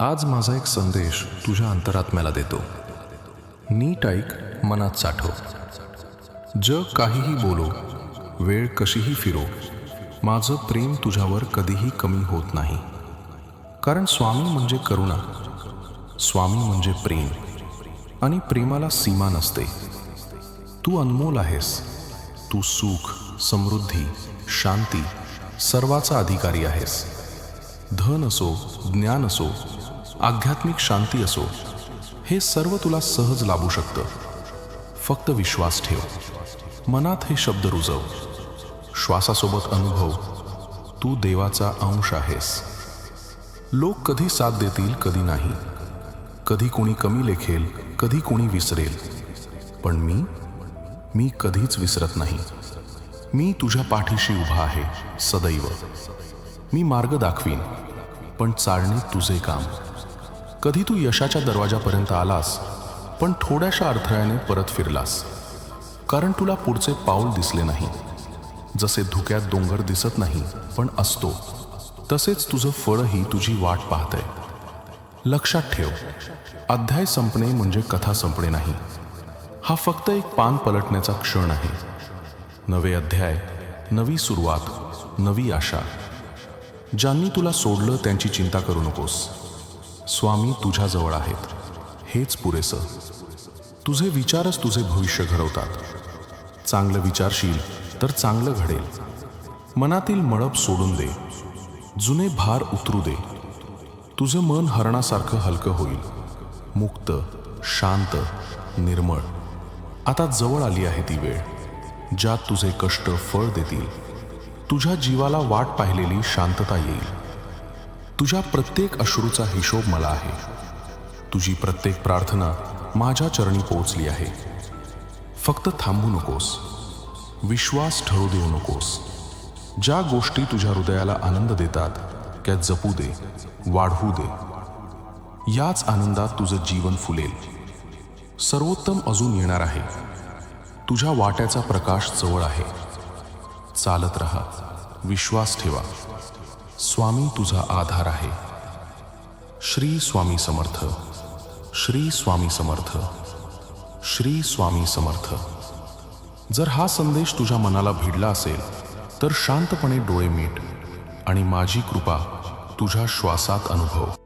आज माझा एक संदेश तुझ्या अंतरात्म्याला देतो. नीट ऐक मनात साठव. जग काहीही बोलो वेळ कशीही फिरो. माझं प्रेम तुझ्यावर कधीही कमी होत नाही. कारण स्वामी म्हणजे करुणा स्वामी म्हणजे प्रेम. आणि प्रेमाला सीमा नसते. तू अनमोल आहेस. तू सुख समृद्धी शांती सर्वाचा अधिकारी आहेस. धन असो ज्ञान असो आध्यात्मिक शांती असो हे सर्व तुला सहज लाभू शकतं. फक्त विश्वास ठेव. मनात हे शब्द रुजव. श्वासासोबत अनुभव. तू देवाचा अंश आहेस. लोक कधी साथ देतील कधी नाही. कधी कोणी कमी लेखेल कधी कोणी विसरेल. पण मी मी कधीच विसरत नाही. मी तुझ्या पाठीशी उभा आहे सदैव. मी मार्ग दाखवीन. पण चालणे तुझे काम. कधी तू यशाच्या दरवाजापर्यंत आलास पण थोड्याशा अडथळ्याने परत फिरलास. कारण तुला पुढचे पाऊल दिसले नाही. जसे धुक्यात डोंगर दिसत नाही पण असतो. तसेच तुझं फळही तुझी वाट पाहतंय. लक्षात ठेव अध्याय संपणे म्हणजे कथा संपणे नाही. हा फक्त एक पान पलटण्याचा क्षण आहे. नवे अध्याय नवी सुरुवात नवी आशा. ज्यांनी तुला सोडलं त्यांची चिंता करू नकोस. स्वामी तुझ्याजवळ आहेत. हेच पुरेसं. तुझे विचारच तुझे भविष्य घडवतात. चांगलं विचारशील तर चांगलं घडेल. मनातील मळप सोडून दे. जुने भार उतरू दे. तुझं मन हरणासारखं हलकं होईल. मुक्त शांत निर्मळ. आता जवळ आली आहे ती वेळ ज्यात तुझे कष्ट फळ देतील. तुझ्या जीवाला वाट पाहिलेली शांतता येईल. तुझ्या प्रत्येक अश्रूचा हिशोब मला आहे. तुझी प्रत्येक प्रार्थना माझ्या चरणी पोहोचली आहे. फक्त थांबू नकोस. विश्वास ठरू देऊ नकोस. ज्या गोष्टी तुझ्या हृदयाला आनंद देतात त्या जपू दे वाढवू दे. याच आनंदात तुझं जीवन फुलेल. सर्वोत्तम अजून येणार आहे. तुझ्या वाट्याचा प्रकाश जवळ आहे. चालत राहा. विश्वास ठेवा. स्वामी तुझा आधार आहे. श्री स्वामी समर्थ. श्री स्वामी समर्थ. श्री स्वामी समर्थ. जर हा संदेश तुझ्या मनाला भिडला असेल तर शांतपणे डोळे मीट आणि माझी कृपा तुझ्या श्वासात अनुभव.